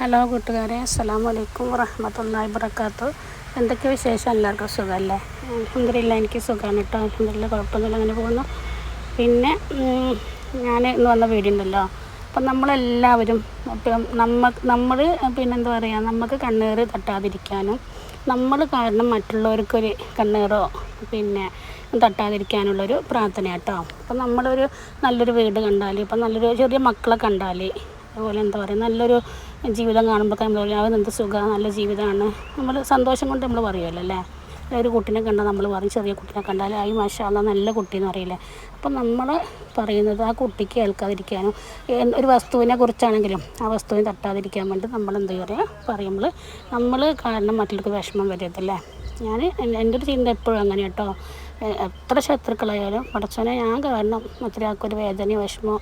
Hello കൂട്ടുകാരെ അസ്സലാമു അലൈക്കും വറഹമത്തല്ലാഹി വബർക്കാത്തു എന്തൊക്കെ വിശേഷം? എല്ലാവർക്കും സുഖമല്ലേ? അലഹമില്ല എനിക്ക് സുഖമാണ് കേട്ടോ. അലഹമില്ല കുഴപ്പമൊന്നുമില്ല അങ്ങനെ പോകുന്നു. പിന്നെ ഞാൻ ഇന്ന് വന്ന വീഡിയോ ഉണ്ടല്ലോ. അപ്പം നമ്മളെല്ലാവരും നമ്മ നമ്മൾ പിന്നെന്താ പറയുക നമുക്ക് കണ്ണീർ തട്ടാതിരിക്കാനും നമ്മൾ കാരണം മറ്റുള്ളവർക്കൊരു കണ്ണീറോ പിന്നെ തട്ടാതിരിക്കാനുള്ളൊരു പ്രാർത്ഥന കേട്ടോ. അപ്പം നമ്മളൊരു നല്ലൊരു വീട് കണ്ടാൽ ഇപ്പം നല്ലൊരു ചെറിയ മക്കളെ കണ്ടാൽ അതുപോലെ എന്താ പറയുക നല്ലൊരു ജീവിതം കാണുമ്പോൾ നമ്മൾ പറയും അവന് എന്ത് സുഖമാണ് നല്ല ജീവിതമാണ്. നമ്മൾ സന്തോഷം കൊണ്ട് നമ്മൾ പറയുമല്ലോ അല്ലേ? ഒരു കുട്ടീനെ കണ്ടാൽ നമ്മൾ പറയും ചെറിയ കുട്ടീനെ കണ്ടാൽ ആയി മാഷാല്ല നല്ല കുട്ടിയെന്ന് അറിയില്ല അപ്പം നമ്മൾ പറയുന്നത് ആ കുട്ടിക്ക് കേൾക്കാതിരിക്കാനും ഒരു വസ്തുവിനെ കുറിച്ചാണെങ്കിലും ആ വസ്തുവിനെ തട്ടാതിരിക്കാൻ വേണ്ടി നമ്മൾ എന്ത് പറയുക പറയുമ്പോൾ നമ്മൾ കാരണം മറ്റുള്ളവർക്ക് വിഷമം വരത്തില്ലേ ഞാൻ എന്റെ ഒരു ചിന്ത എപ്പോഴും അങ്ങനെ കേട്ടോ. എത്ര ശത്രുക്കളായാലും പടച്ചോനെ ഞാൻ കാരണം മറ്റൊരാൾക്കൊരു വേദനയോ വിഷമമോ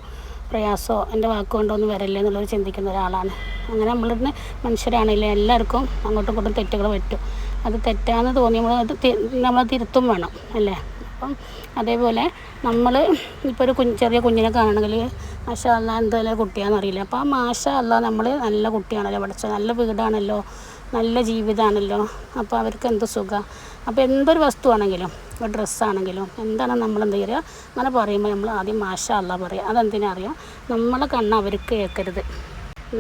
പ്രയാസമോ എന്റെ വാക്കുകൊണ്ടൊന്നും വരല്ലേ എന്നുള്ളത് ചിന്തിക്കുന്ന ഒരാളാണ്. അങ്ങനെ നമ്മളിന്ന് മനുഷ്യരാണെങ്കിലും എല്ലാവർക്കും അങ്ങോട്ടും ഇങ്ങോട്ടും തെറ്റുകൾ പറ്റും. അത് തെറ്റാന്ന് തോന്നിയപ്പോൾ അത് നമ്മൾ തിരുത്തും വേണം അല്ലേ? അപ്പം അതേപോലെ നമ്മൾ ഇപ്പോൾ ഒരു കുഞ്ഞ് ചെറിയ കുഞ്ഞിനെ കാണണമെങ്കിൽ മാഷാ അല്ല എന്തായാലും കുട്ടിയാണെന്നറിയില്ല അപ്പോൾ ആ മാഷ അല്ല നമ്മൾ നല്ല കുട്ടിയാണല്ലോ പഠിച്ചത് നല്ല വീടാണല്ലോ നല്ല ജീവിതമാണല്ലോ അപ്പോൾ അവർക്ക് എന്ത് സുഖം? അപ്പോൾ എന്തൊരു വസ്തുവാണെങ്കിലും ഒരു ഡ്രസ്സാണെങ്കിലും എന്താണ് നമ്മൾ എന്ത് ചെയ്യുക? അങ്ങനെ പറയുമ്പോൾ നമ്മൾ ആദ്യം മാഷ അല്ല പറയുക. അതെന്തിനാ അറിയാം നമ്മളെ കണ്ണ് അവർക്ക് കേൾക്കരുത്.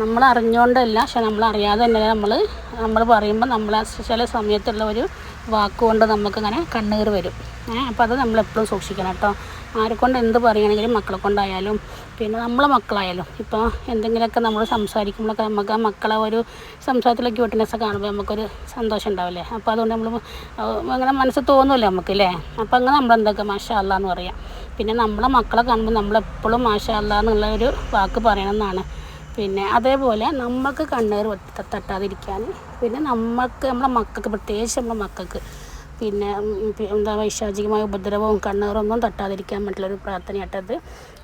നമ്മൾ അറിഞ്ഞുകൊണ്ടല്ല പക്ഷെ നമ്മൾ അറിയാതെ തന്നെ നമ്മൾ നമ്മൾ പറയുമ്പോൾ നമ്മളെ ചില സമയത്തുള്ള ഒരു വാക്കുകൊണ്ട് നമുക്കങ്ങനെ കണ്ണീർ വരും. അപ്പോൾ അത് നമ്മൾ എപ്പോഴും സൂക്ഷിക്കണം കേട്ടോ. ആരെക്കൊണ്ട് എന്ത് പറയുകയാണെങ്കിലും മക്കളെ കൊണ്ടായാലും പിന്നെ നമ്മളെ മക്കളായാലും. ഇപ്പോൾ എന്തെങ്കിലുമൊക്കെ നമ്മൾ സംസാരിക്കുമ്പോഴൊക്കെ നമുക്ക് ആ മക്കളെ ഒരു സംസാരത്തിലെ ക്യൂട്ട്നെസ് കാണുമ്പോൾ നമുക്കൊരു സന്തോഷം ഉണ്ടാവില്ലേ? അപ്പോൾ അതുകൊണ്ട് നമ്മൾ അങ്ങനെ മനസ്സ് തോന്നുമല്ലോ നമുക്ക് അല്ലേ അപ്പോൾ അങ്ങനെ നമ്മളെന്തൊക്കെ മാഷാ അല്ലാ എന്ന് പറയാം. പിന്നെ നമ്മളെ മക്കളെ കാണുമ്പോൾ നമ്മളെപ്പോഴും മാഷാ അല്ലാ എന്നുള്ള ഒരു വാക്ക് പറയണമെന്നാണ് പിന്നെ അതേപോലെ നമുക്ക് കണ്ണീർ തട്ടാതിരിക്കാൻ പിന്നെ നമുക്ക് നമ്മളെ മക്കൾക്ക് പ്രത്യേകിച്ച് നമ്മളെ മക്കൾക്ക് പിന്നെ എന്താ വൈശാചികമായ ഉപദ്രവവും കണ്ണീറൊന്നും തട്ടാതിരിക്കാൻ പറ്റുള്ളൊരു പ്രാർത്ഥനയായിട്ടത്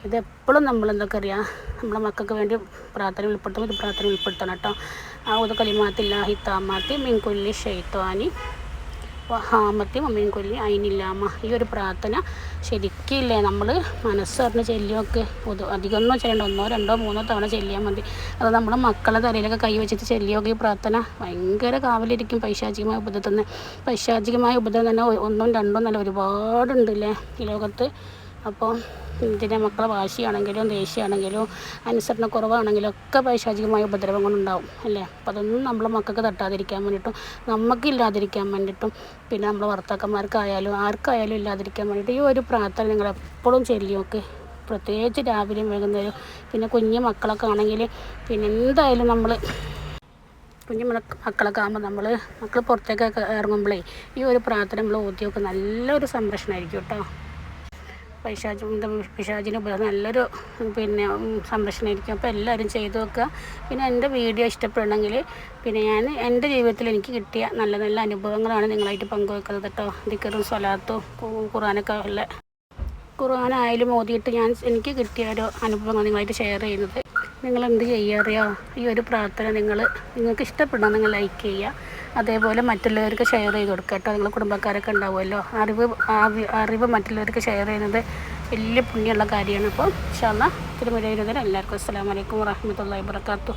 ഇതെപ്പോഴും നമ്മൾ എന്തൊക്കെ അറിയാം നമ്മളെ മക്കൾക്ക് വേണ്ടി പ്രാർത്ഥന ഉൾപ്പെടുത്തും ഒരു പ്രാർത്ഥന ഉൾപ്പെടുത്തണം കേട്ടോ. ആ ഉദകലിമാത്തില്ലാഹി താമാത്തി മിൻകുല്ലി ഷെയ്ത്വാനി ഹാമത്തി മമ്മീൻ കൊല്ലി അയിനില്ലാമ ഈ ഒരു പ്രാർത്ഥന ശരിക്കില്ലേ? നമ്മൾ മനസ്സ് മനസ്സറിഞ്ഞ് ചെല്ലിയൊക്കെ അധികം അധികമൊന്നും ചെയ്യേണ്ട. ഒന്നോ രണ്ടോ മൂന്നോ തവണ ചെല്ലിയാൽ മതി. അത് നമ്മൾ മക്കളെ തലയിലൊക്കെ കൈ വെച്ചിട്ട് ചെല്ലിയൊക്കെ ഈ പ്രാർത്ഥന ഭയങ്കര കാവലിരിക്കും. പൈശാചികമായ ഉപദ്രവത്തിൽ നിന്ന് പൈശാചികമായ ഉപദ്രവം തന്നെ ഒന്നും രണ്ടും നല്ല ഒരുപാടുണ്ടല്ലേ ഈ ലോകത്ത് അപ്പോൾ ഇതിന്റെ മക്കളെ വാശിയാണെങ്കിലും ദേഷ്യമാണെങ്കിലും അനുസരണ കുറവാണെങ്കിലും ഒക്കെ പൈശാചികമായ ഉപദ്രവം കൊണ്ടുണ്ടാവും അല്ലേ? അപ്പം അതൊന്നും നമ്മളെ മക്കൾക്ക് തട്ടാതിരിക്കാൻ വേണ്ടിയിട്ടും നമുക്കില്ലാതിരിക്കാൻ വേണ്ടിയിട്ടും പിന്നെ നമ്മളെ ഭർത്താക്കന്മാർക്കായാലും ആർക്കായാലും ഇല്ലാതിരിക്കാൻ വേണ്ടിയിട്ട് ഈ ഒരു പ്രാർത്ഥന നിങ്ങൾ എപ്പോഴും ചെല്ലി നോക്ക് പ്രത്യേകിച്ച് രാവിലെയും വൈകുന്നേരം പിന്നെ കുഞ്ഞു മക്കളൊക്കെ ആണെങ്കിൽ പിന്നെ എന്തായാലും നമ്മൾ കുഞ്ഞു മക്ക- മക്കളൊക്കെ ആകുമ്പോൾ നമ്മൾ മക്കൾ പുറത്തേക്കൊക്കെ ഇറങ്ങുമ്പോഴേ ഈ ഒരു പ്രാർത്ഥന നമ്മൾ ഓദ്യമൊക്കെ നല്ലൊരു സംരക്ഷണമായിരിക്കും കേട്ടോ. പൈശാചി പിശാചിന് നല്ലൊരു പിന്നെ സംരക്ഷണമായിരിക്കും. അപ്പോൾ എല്ലാവരും ചെയ്തു നോക്കുക. പിന്നെ എന്റെ വീഡിയോ ഇഷ്ടപ്പെടണമെങ്കിൽ പിന്നെ ഞാൻ എന്റെ ജീവിതത്തിൽ എനിക്ക് കിട്ടിയ നല്ല നല്ല അനുഭവങ്ങളാണ് നിങ്ങളായിട്ട് പങ്കുവെക്കുന്നത് കേട്ടോ. ദിക്കറും സ്വലാത്തും ഖുറാനൊക്കെ ഉള്ള ഖുറാനായാലും ഓതിയിട്ട് ഞാൻ എനിക്ക് കിട്ടിയ ഒരു അനുഭവങ്ങൾ നിങ്ങളായിട്ട് ഷെയർ ചെയ്യുന്നത്. നിങ്ങൾ എന്ത് ചെയ്യുക അറിയോ ഈ ഒരു പ്രാർത്ഥന നിങ്ങൾ നിങ്ങൾക്ക് ഇഷ്ടപ്പെടണം നിങ്ങൾ ലൈക്ക് ചെയ്യുക. അതേപോലെ മറ്റുള്ളവർക്ക് ഷെയർ ചെയ്ത് കൊടുക്കുക കേട്ടോ. നിങ്ങൾ കുടുംബക്കാരൊക്കെ ഉണ്ടാവുമല്ലോ. അറിവ് അറിവ് മറ്റുള്ളവർക്ക് ഷെയർ ചെയ്യുന്നത് വലിയ പുണ്യമുള്ള കാര്യമാണ്. അപ്പോൾ ഷാ തിരുമുരയിരുന്നതിന് എല്ലാവർക്കും അസ്സാം വലൈക്കും വാഹമത്തല്ലാ വാബർക്കാത്തു